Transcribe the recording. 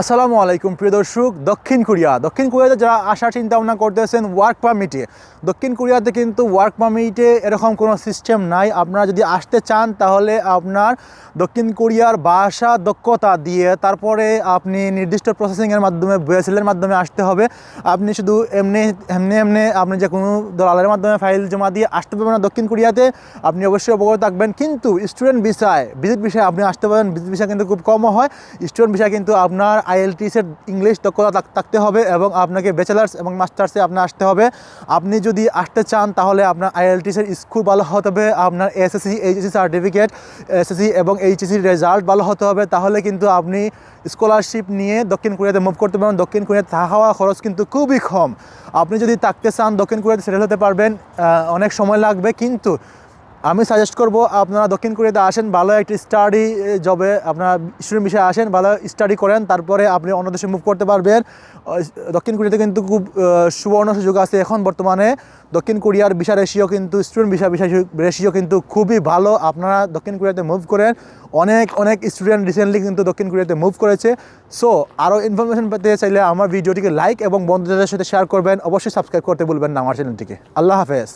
আসসালামু আলাইকুম, প্রিয় দর্শক, দক্ষিণ কোরিয়া। দক্ষিণ কোরিয়াতে যারা আসার চিন্তা ভাবনা করতেছেন ওয়ার্ক পারমিটে দক্ষিণ কোরিয়াতে কিন্তু ওয়ার্ক পারমিটে এরকম কোনো সিস্টেম নাই। আপনারা যদি আসতে চান, তাহলে আপনার দক্ষিণ কোরিয়ার ভাষা দক্ষতা দিয়ে তারপরে আপনি নির্দিষ্ট প্রসেসিংয়ের মাধ্যমে বিএসএলের মাধ্যমে আসতে হবে। আপনি শুধু এমনি এমনি এমনি আপনি যে কোনো দলালের মাধ্যমে ফাইল জমা দিয়ে আসতে পারবেন না দক্ষিণ কোরিয়াতে। আপনি অবশ্যই অবগত থাকবেন। কিন্তু স্টুডেন্ট ভিসায় ভিজিট বিষয়ে আপনি আসতে পারেন। ভিজিট ভিসা কিন্তু খুব কমও হয়। স্টুডেন্ট ভিসা কিন্তু আপনার আইএলটিসের ইংলিশ দক্ষতা থাকতে হবে এবং আপনাকে ব্যাচেলার্স এবং মাস্টার্সে আপনার আসতে হবে। আপনি যদি আসতে চান, তাহলে আপনার আইএলটিসের স্কোর ভালো হতে হবে, আপনার এসএসসি, এইচএসসি সার্টিফিকেট, এসএসসি এবং এইচএসসির রেজাল্ট ভালো হতে হবে। তাহলে কিন্তু আপনি স্কলারশিপ নিয়ে দক্ষিণ কোরিয়াতে মুভ করতে পারবেন। দক্ষিণ কোরিয়াতে থাকা খরচ কিন্তু খুবই কম। আপনি যদি থাকতে চান, দক্ষিণ কোরিয়াতে সেটেল হতে পারবেন। অনেক সময় লাগবে, কিন্তু আমি সাজেস্ট করব আপনারা দক্ষিণ কোরিয়াতে আসেন, ভালো একটি স্টাডি জবে আপনারা স্টুডেন্ট বিষয়ে আসেন, ভালো স্টাডি করেন, তারপরে আপনি অন্য দেশে মুভ করতে পারবেন। দক্ষিণ কোরিয়াতে কিন্তু খুব সুবর্ণ সুযোগ আছে এখন বর্তমানে। দক্ষিণ কোরিয়ার ভিসা রেশিও কিন্তু স্টুডেন্ট ভিসা ভিসা রেশিও কিন্তু খুবই ভালো। আপনারা দক্ষিণ কোরিয়াতে মুভ করেন। অনেক অনেক স্টুডেন্ট রিসেন্টলি কিন্তু দক্ষিণ কোরিয়াতে মুভ করেছে। সো আরও ইনফরমেশন পেতে চাইলে আমার ভিডিওটিকে লাইক এবং বন্ধুদের সাথে শেয়ার করবেন। অবশ্যই সাবস্ক্রাইব করতে বলবেন না আমার চ্যানেলটিকে আল্লাহ হাফেজ।